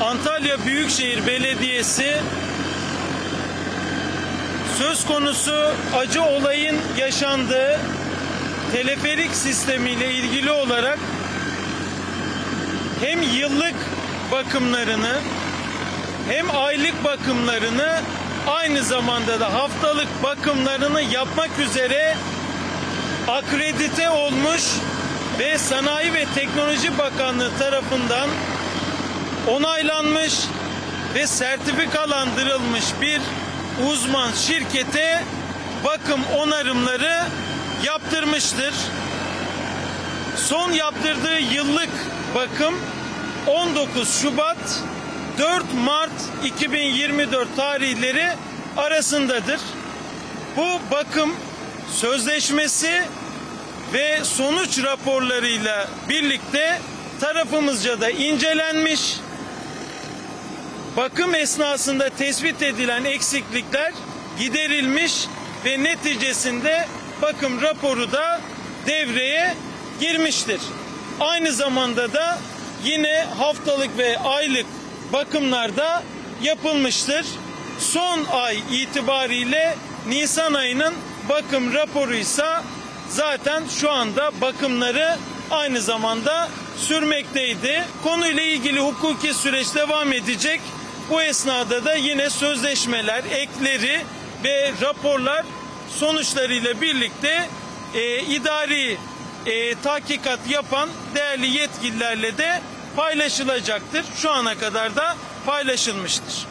Antalya Büyükşehir Belediyesi söz konusu acı olayın yaşandığı teleferik sistemiyle ilgili olarak hem yıllık bakımlarını hem aylık bakımlarını aynı zamanda da haftalık bakımlarını yapmak üzere akredite olmuş ve Sanayi ve Teknoloji Bakanlığı tarafından onaylanmış ve sertifikalandırılmış bir uzman şirkete bakım onarımları yaptırmıştır. Son yaptırdığı yıllık bakım 19 Şubat 4 Mart 2024 tarihleri arasındadır. Bu bakım sözleşmesi ve sonuç raporlarıyla birlikte tarafımızca da incelenmiş. Bakım esnasında tespit edilen eksiklikler giderilmiş ve neticesinde bakım raporu da devreye girmiştir. Aynı zamanda da yine haftalık ve aylık bakımlarda yapılmıştır. Son ay itibariyle Nisan ayının bakım raporu ise zaten şu anda bakımları aynı zamanda sürmekteydi. Konuyla ilgili hukuki süreç devam edecek. Bu esnada da yine sözleşmeler, ekleri ve raporlar sonuçlarıyla birlikte e, idari e, tahkikat yapan değerli yetkililerle de paylaşılacaktır. Şu ana kadar da paylaşılmıştır.